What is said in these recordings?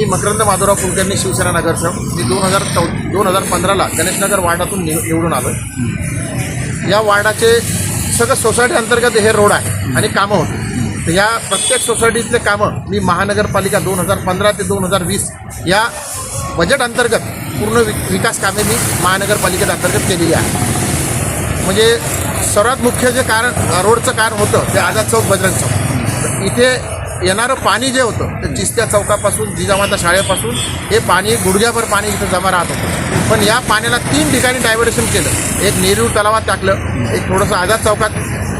मी मकरंद माधवराव कुलकर्णी शिवसेना नगरसेवक. मी दोन हजार चौ दोन हजार पंधराला गणेशनगर वार्डातून निव निवडून आलो या वार्डाचे सगळं सोसायटी अंतर्गत हे रोड आहे आणि कामं होते. तर या प्रत्येक सोसायटीतले कामं मी महानगरपालिका दोन हजार पंधरा ते दोन हजार वीस या बजेट अंतर्गत पूर्ण वि विकास कामे मी महानगरपालिकेत अंतर्गत केलेली आहे म्हणजे सर्वात मुख्य जे कारण रोडचं कारण होतं ते आझाद चौक बजरंग चौक. इथे येणारं पाणी जे होतं ते चिस्त्या चौकापासून जिजामाता शाळेपासून हे पाणी गुडघ्याभर पाणी इथं जमा राहत होतं. पण या पाण्याला तीन ठिकाणी डायव्हर्शन केलं. एक नेरूळ तलावात टाकलं एक थोडंसं आझाद चौकात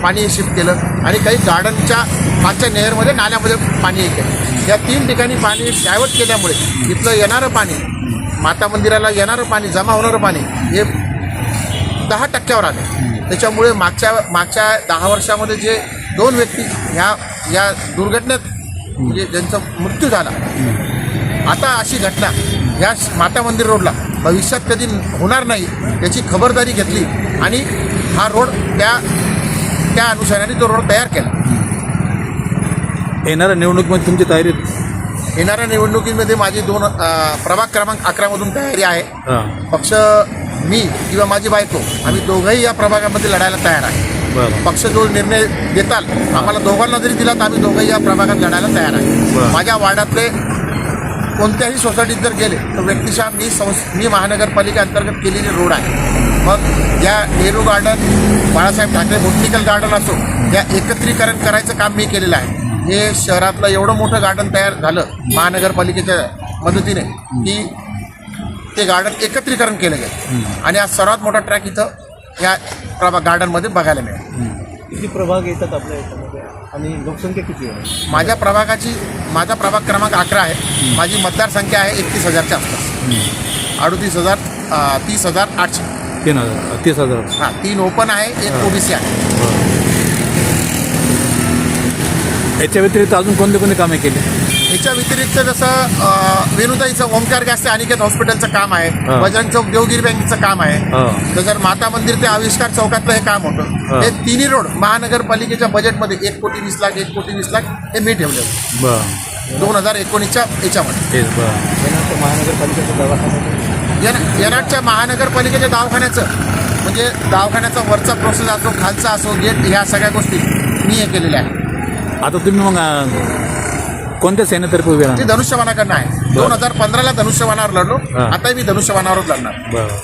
पाणी शिफ्ट केलं आणि काही गार्डनच्या मागच्या नेहरमध्ये नाल्यामध्ये पाणी येते केलं. या तीन ठिकाणी पाणी डायव्हर्ट केल्यामुळे इथलं येणारं पाणी माता मंदिराला येणारं पाणी जमा होणारं पाणी हे दहा टक्क्यावर आले. त्याच्यामुळे मागच्या मागच्या दहा वर्षामध्ये जे दोन व्यक्ती ह्या या दुर्घटनेत म्हणजे ज्यांचा मृत्यू झाला. आता अशी घटना ह्या माता मंदिर रोडला भविष्यात कधी होणार नाही याची खबरदारी घेतली आणि हा रोड त्या त्या अनुषंगाने तो रोड तयार केला. येणाऱ्या निवडणुकीमध्ये तुमची तयारी? येणाऱ्या निवडणुकीमध्ये माझी दोन प्रभाग क्रमांक अकरामधून तयारी आहे. पक्ष मी किंवा माझी बायको आम्ही दोघंही या प्रभागामध्ये लढायला तयार आहे. पक्ष जो निर्णय देताल आम्हाला दोघांना जरी दिला तर आम्ही दोघंही या प्रभागात लढायला तयार आहे. माझ्या वार्डातले कोणत्याही सोसायटीत जर गेले तर व्यक्तिशः मी संस मी महानगरपालिका अंतर्गत केलेली रोड आहे. मग या Nehru garden Balasaheb Thackeray botanical garden असो या एकत्रीकरण करायचं काम मी केलेलं आहे. हे शहरातलं एवढं मोठं गार्डन तयार झालं महानगरपालिकेच्या मदतीने की ते गार्डन एकत्रीकरण केलं गेलं. आणि आज सर्वात मोठा ट्रॅक इथं या प्रभा गार्डनमध्ये बघायला मिळेल. किती प्रभाग येतात आपल्या याच्यामध्ये? आणि लोकसंख्या किती आहे? माझ्या प्रभागाची माझा प्रभाग क्रमांक अकरा आहे. माझी मतदारसंख्या आहे एकतीस हजारच्या आसपास. अडतीस हजार अं, तीस हजार आठशे. तीन हजार तीस हजार. हां तीन ओपन आहे एक ओबीसी आहे. याच्या व्यतिरिक्त अजून कोणते कोणते कामे केली? याच्या व्यतिरिक्त जसं वेणुताईचं ओमकार गॅस ते अनिकेत हॉस्पिटलचं काम आहे. बजरंग चौक देवगिरी बँकेचं काम आहे. त्याच्यावर माता मंदिर ते आविष्कार चौकातलं हे काम होतं हा. तिन्ही रोड महानगरपालिकेच्या बजेटमध्ये एक कोटी वीस लाख एक कोटी वीस लाख हे मी ठेवलं दोन हजार एकोणीसच्या याच्यामध्ये. तेच बरं. येणार महानगरपालिकेचा दवाखाना येना येणारच्या महानगरपालिकेच्या दवाखान्याचं म्हणजे दवाखान्याचा वरचा प्रोसेस असो खालचा असो गेट ह्या सगळ्या गोष्टी मी हे केलेल्या आहे आता तुम्ही मग कोणत्या सेनेतर्फे उभे ते राहणार धनुष्यबाणाकडनं आहे. दोन हजार पंधराला धनुष्यबाणावर लढलो. आता मी धनुष्यबाणावरच लढणार. बरं.